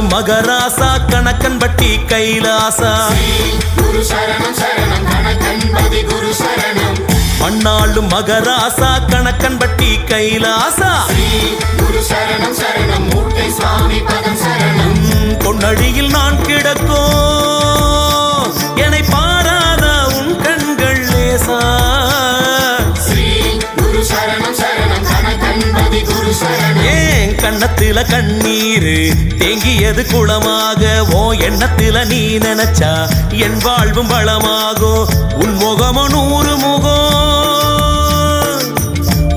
மண்ணாளும் மகராசா கணக்கன்பட்டி கைலாசா. குரு சரணம் சரணம் கணக்கன்பதி குரு சரணம் மண்ணாளும் மகராசா கணக்கன்பட்டி கைலாசா. ஏன் கண்ணத்துல கண்ணீரு? தேங்கியது குளமாக. ஓ எண்ணத்துல நீ நினைச்சா என் வாழ்வும் வளமாகும் உன் முகமோ நூறு முகம்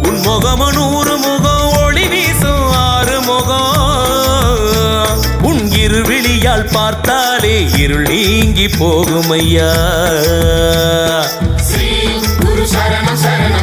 உன் முகமோ நூறு முகம் ஒளி வீசும் ஆறு முகம் உன் இருவிழியால் பார்த்தாலே இருள் நீங்கி போகும் ஐயா சரணம் சரணம்.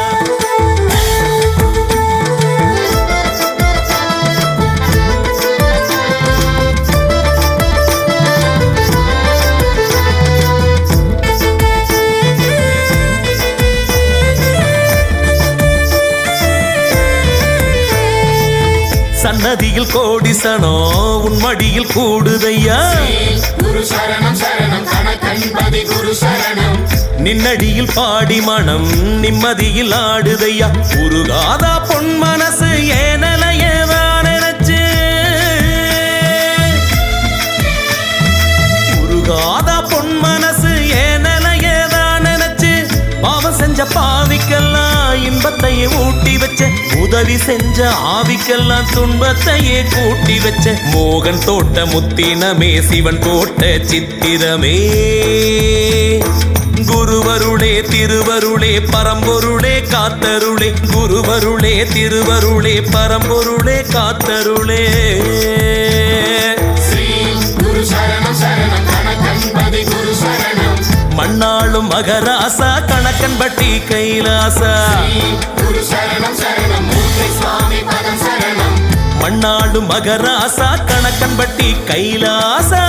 சன்னதியில் கோடிசனோ உன் மடியில் கூடுதையா? குரு சரணம் சரணம் கணக்கன்பதி குரு சரணம் நின்னடியில் பாடி மனம் நிம்மதியில் ஆடுதையா? உருகாதா பொன் மனசு ஏனலையதான் நினைச்சு? உருகாதா பொன் மனசு ஏனலையதான் நினைச்சு? பாவம் செஞ்ச பாவிக்கெல்லாம் இன்பத்தையே ஊட்டி வச்சேன். உதவி செஞ்ச ஆவிக்கெல்லாம் துன்பத்தையே கூட்டி வச்ச மோகன் தோட்ட முத்தினமே சிவன் போட்ட சித்திரமே. குருவருளே திருவருளே பரம்பொருளே காத்தருளே. குருவருளே திருவருளே பரம்பொருளே காத்தருளே. மண்ணாளும் மகராசா கணக்கன்பட்டி கைலாசா. சரணம் சரணம் மூட்டை சுவாமி பதம் சரணம் மண்ணாளும் மகராசா கணக்கன்பட்டி கைலாசா.